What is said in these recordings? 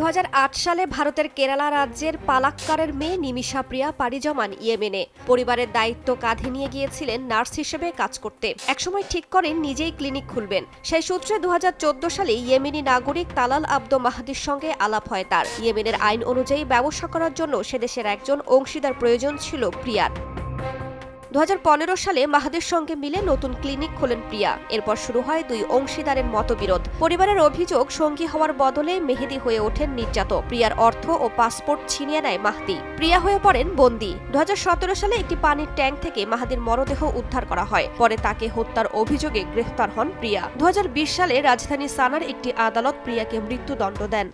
দু হাজার আট সালে ভারতের কেরালা রাজ্যের পালাক্কারের মেয়ে নিমিষা প্রিয়া পাড়ি জমান ইয়েমেনে। পরিবারের দায়িত্ব কাঁধে নিয়ে গিয়েছিলেন নার্স হিসেবে কাজ করতে। একসময় ঠিক করেন, নিজেই ক্লিনিক খুলবেন। সেই সূত্রে দু সালে ইয়েমেনি নাগরিক তালাল আব্দ মাহাদির সঙ্গে আলাপ হয় তার। ইয়েমেনের আইন অনুযায়ী ব্যবসা করার জন্য সেদেশের একজন অংশীদার প্রয়োজন ছিল প্রিয়ার। দু হাজার পনেরো সালে মাহাদের সঙ্গে মিলে নতুন ক্লিনিক খোলেন প্রিয়া। এরপর শুরু হয় দুই অংশীদারের মতবিরোধ। পরিবারের অভিযোগ, সঙ্গী হওয়ার বদলে মেহেদি হয়ে ওঠেন নির্যাতক। প্রিয়ার অর্থ ও পাসপোর্ট ছিনিয়ে নেয় মাহদি। প্রিয়া হয়ে পড়েন বন্দী। দু সালে একটি পানির ট্যাঙ্ক থেকে মাহাদির মরদেহ উদ্ধার করা হয়। পরে তাকে হত্যার অভিযোগে গ্রেফতার হন প্রিয়া। দু হাজার বিশ সালে রাজধানী সানার একটি আদালত প্রিয়াকে মৃত্যুদণ্ড দেন।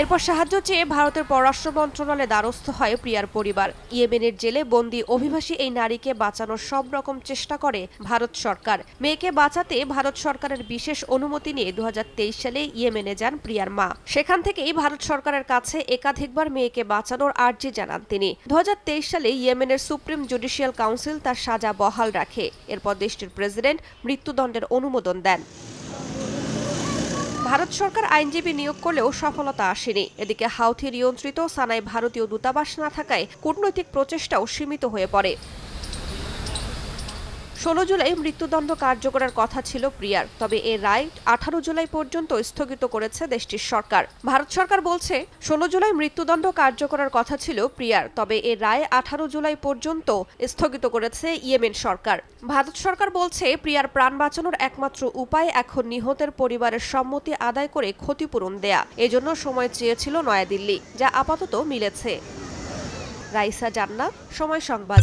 এরপর সাহায্য চেয়ে ভারতের পররাষ্ট্র মন্ত্রণালয়ে দ্বারস্থ হয় প্রিয়ার পরিবার। ইয়েমেনের জেলে বন্দি অভিবাসী এই নারীকে বাঁচানোর সব রকম চেষ্টা করে ভারত সরকার। মেয়েকে বাঁচাতে ভারত সরকারের বিশেষ অনুমতি নিয়ে দুহাজার তেইশ সালে ইয়েমেনে যান প্রিয়ার মা। সেখান থেকেই ভারত সরকারের কাছে একাধিকবার মেয়েকে বাঁচানোর আর্জি জানান তিনি। দুহাজার তেইশ সালে ইয়েমেনের সুপ্রিম জুডিশিয়াল কাউন্সিল তার সাজা বহাল রাখে। এরপর দেশটির প্রেসিডেন্ট মৃত্যুদণ্ডের অনুমোদন দেন। ভারত সরকার আইনজীবী নিয়োগ করলেও সফলতা আসেনি। এদিকে হাউথি নিয়ন্ত্রিত সানায় ভারতীয় দূতাবাস না থাকায় কূটনৈতিক প্রচেষ্টাও সীমিত হয়ে পড়ে। ষোলো জুলাই মৃত্যুদণ্ড কার্যকরের কথা ছিল প্রিয়ার, তবে এ রায় আঠারো জুলাই পর্যন্ত স্থগিত করেছে দেশটির সরকার। ভারত সরকার বলছে, ষোলো জুলাই মৃত্যুদণ্ড কার্যকরের কথা ছিল প্রিয়ার, তবে এ রায় আঠারো জুলাই পর্যন্ত স্থগিত করেছে ইয়েমেন সরকার। ভারত সরকার বলছে, প্রিয়ার প্রাণ বাঁচানোর একমাত্র উপায় এখন নিহতের পরিবারের সম্মতি আদায় করে ক্ষতিপূরণ দেয়া। এজন্য সময় চেয়েছিল নয়াদিল্লি, যা আপাতত মিলেছে। রাইসা জান্নাত, সময় সংবাদ।